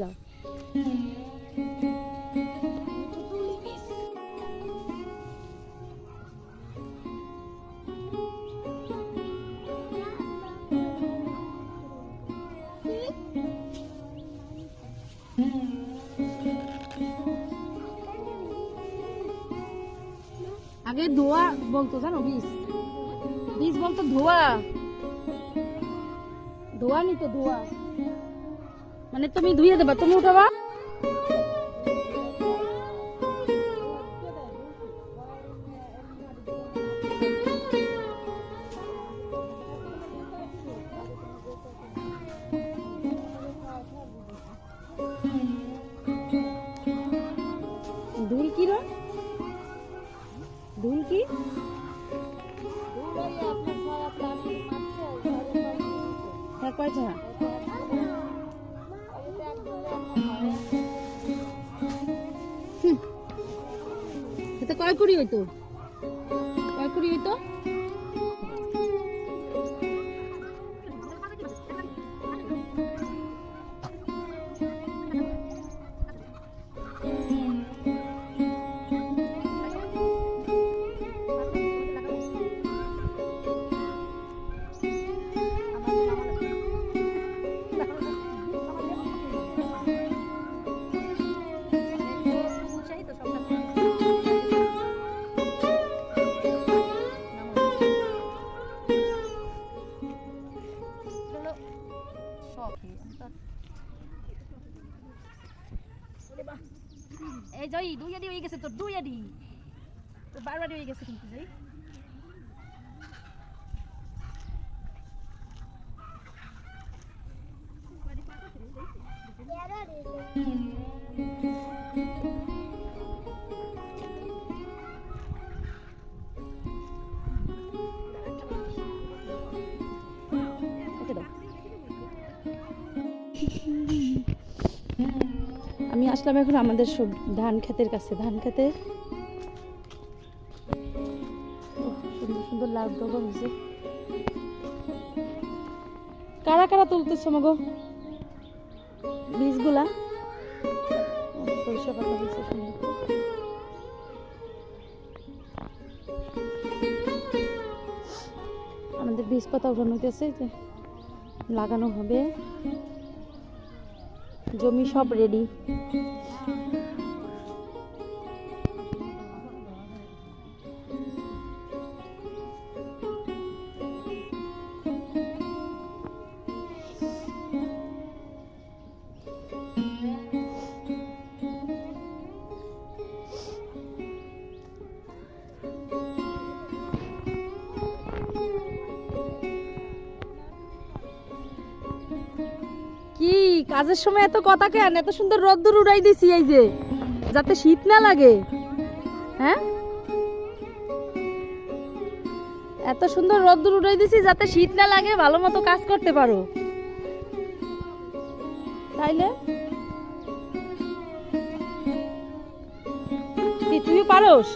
যাও। আগে ধোয়া বলতো জানো বিষ বিষ বলতো ধোয়া। ধোয়া নি তো ধোয়া। মানে তুমি ধুয়ে দেবা তুমি উঠাবা। কয় কুড়ি হইতো? কয় কুড়ি হইতো? জয়, দুই আডি হয়ে গেছে তোর, দুই আডি তোর বারবারই হয়ে গেছে কিন্তু, জয়। ওকে আমি আসলাম এখন আমাদের সব ধান ক্ষেতের কাছে, ধান খেতে সুন্দর সুন্দর লাল ডগা কারা কারা তুলতেছ মগো? বীজগুলা? আমাদের বীজ পাতা উঠানো হইতেছে লাগানো হবে। জমি সব রেডি কাজের সময় এত কথা কেন? এত সুন্দর রোদ্দুর উড়াই দিছি এই যে। যাতে শীত না লাগে। হ্যাঁ? এত সুন্দর রোদ্দুর উড়াই দিছি যাতে শীত না লাগে, ভালো মতো কাজ করতে পারো। তাইলে? তুই পারোস?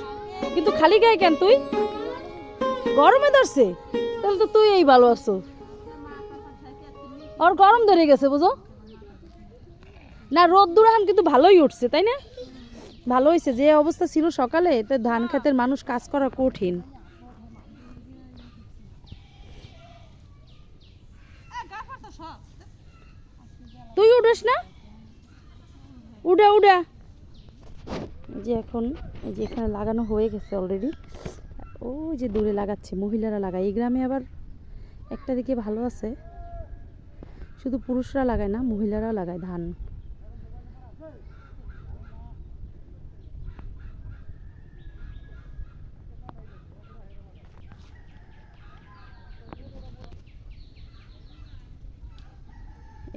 কিন্তু খালি গায়ে কেন তুই? গরমে ধরছে। তাহলে তো তুই এই ভালো আছো। ওর গরম ধরে গেছে, বুঝো? না, রোদ্দুর এখন কিন্তু ভালোই উঠছে, তাই না? ভালো হয়েছে যে অবস্থা ছিল সকালে, তো ধান খেতের মানুষ কাজ করা কঠিন। তুই উঠিস না? উড়া উড়া যে এখন, এই যে এখানে লাগানো হয়ে গেছে অলরেডি ও যে দূরে লাগাচ্ছে, মহিলারা লাগায়। এই গ্রামে আবার একটা দিকে ভালো আছে। শুধু পুরুষরা লাগায় না, মহিলারাও লাগায় ধান।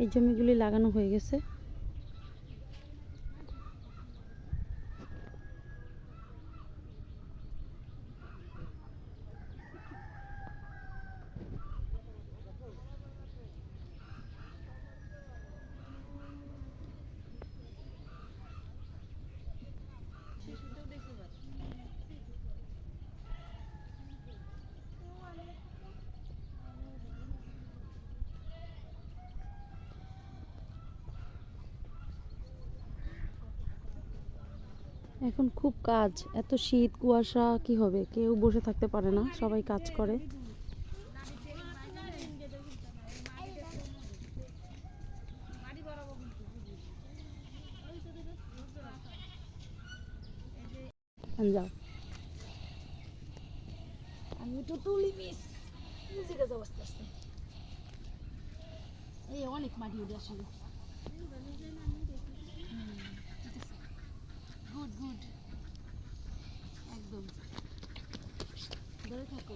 এই জমিগুলি লাগানো হয়ে গেছে। এখন খুব কাজ। এত শীত, কুয়াশা, কি হবে? কেউ বসে থাকতে পারে না, সবাই কাজ করে। অনেক মাটি উঠে আসলে গুড গুড একদম। ধরে থাকো।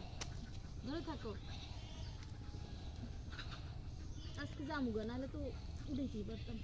ধরে থাকো। আজকে যাব গো নাহলে তো উঠেছি পারতাম